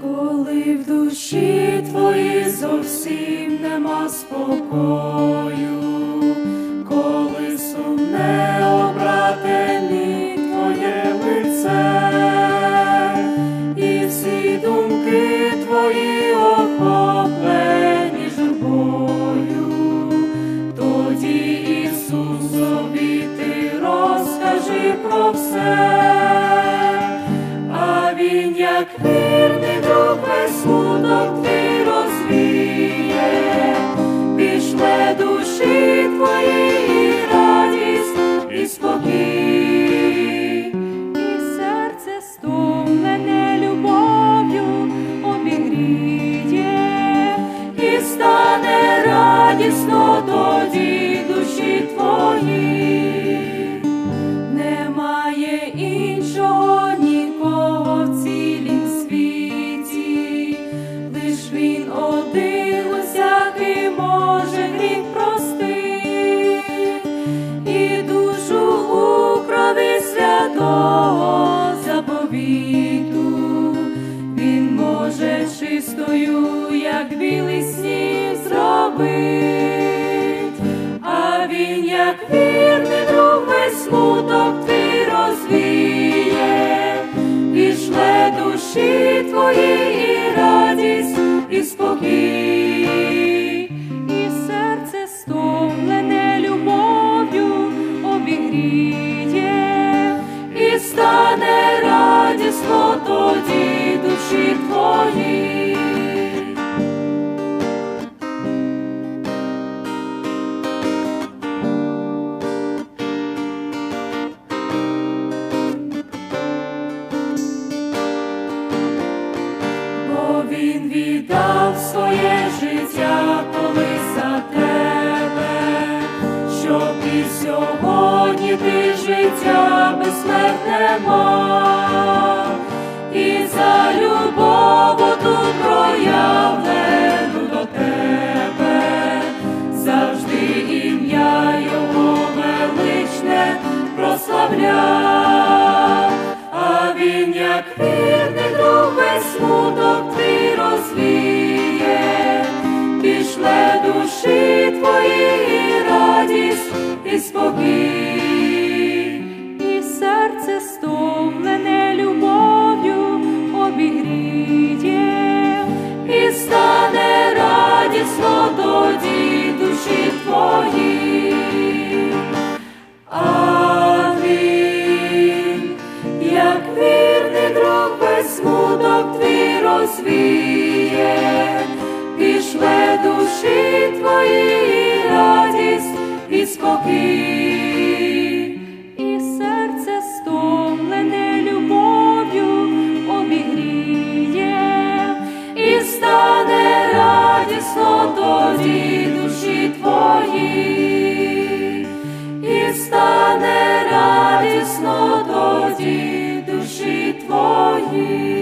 коли в душі твої зовсім нема спокою, коли сумне обрате мій твоє лице, і всі думки твої охоплені журбою, тоді Ісусові ти розкажи про все. Як вірний друг, смуток розвіє, пішле душі твої радість і спокій, І серце стомлене любов'ю обігріє, і стане радісно чистою, як білий сніг зробить, а він, як вірний друг, весь смуток твій розвіє, пішле душі твої і радість, і спокій. Радісно тоді душі твої. Життя безсмертне мав, і за любов ту проявлену до тебе, завжди ім'я Його величне прославляв, а він, як вірний друг, весь смуток твій розвіє, пішле душі твої радість і спокій. Тоді душі твої. А він, як вірний друг, без смуток твій розвіє, пішле душі твої радість і спокій. Радісно душі твої, і стане радісно тоді душі твої.